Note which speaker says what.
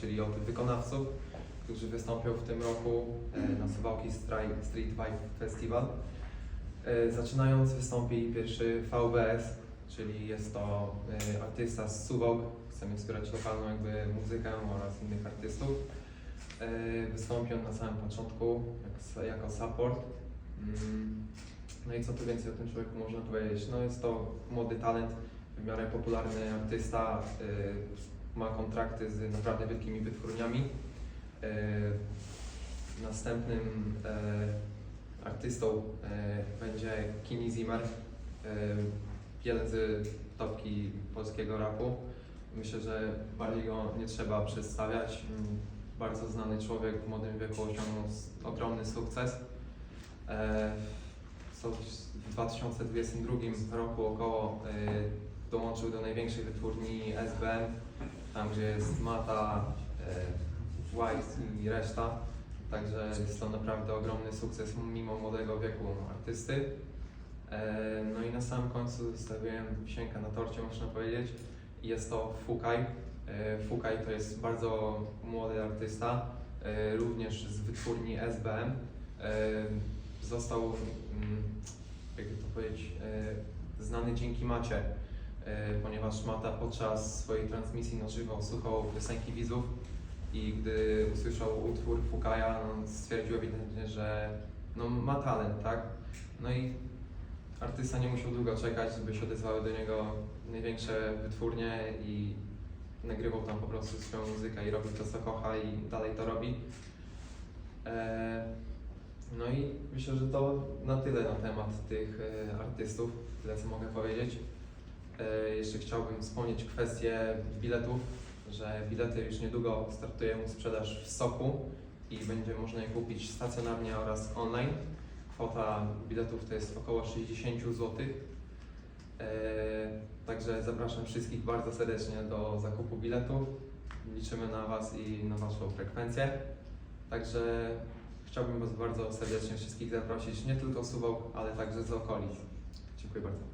Speaker 1: czyli od wykonawców, którzy wystąpią w tym roku e, na Suwałki Street Vibe Festival. E, Zaczynając wystąpi pierwszy VBS, czyli jest to e, artysta z Suwałk. Chcemy wspierać lokalną jakby muzykę oraz innych artystów. Wystąpi on na samym początku jak, jako support. Mm, No i co tu więcej o tym człowieku można powiedzieć? No jest to młody talent, w miarę popularny artysta, ma kontrakty z naprawdę wielkimi wytwórniami. Y, następnym y, artystą y, będzie Kini Zimmer, jeden z topki polskiego rapu. Myślę, że bardziej go nie trzeba przedstawiać. Mm, Bardzo znany człowiek w młodym wieku osiągnął ogromny sukces. E, w 2022 roku około dołączył do największej wytwórni SBM, tam gdzie jest Mata, y, White i reszta. Także jest to naprawdę ogromny sukces mimo młodego wieku artysty. E, No i na samym końcu zostawiłem wisienkę na torcie, można powiedzieć. Jest to Fukaj. E, Fukaj to jest bardzo młody artysta, e, również z wytwórni SBM. E, Został, mm, jakby to powiedzieć, e, znany dzięki Macie, e, ponieważ Mata podczas swojej transmisji na żywo słuchał piosenki widzów i gdy usłyszał utwór Fukaja, no, stwierdził ewidentnie, że no, ma talent, tak? No i artysta nie musiał długo czekać, żeby się odezwały do niego największe wytwórnie i nagrywał tam po prostu swoją muzykę i robił to, co kocha i dalej to robi. E, no i myślę, że to na tyle na temat tych e, artystów, tyle co mogę powiedzieć. E, jeszcze chciałbym wspomnieć kwestię biletów, że bilety już niedługo startuje mu sprzedaż w Soku i będzie można je kupić stacjonarnie oraz online. Kwota biletów to jest około 60 zł. E, Także zapraszam wszystkich bardzo serdecznie do zakupu biletów. Liczymy na Was i na Waszą frekwencję. Także chciałbym Was bardzo serdecznie wszystkich zaprosić, nie tylko z Suwałk, ale także z okolic. Dziękuję bardzo.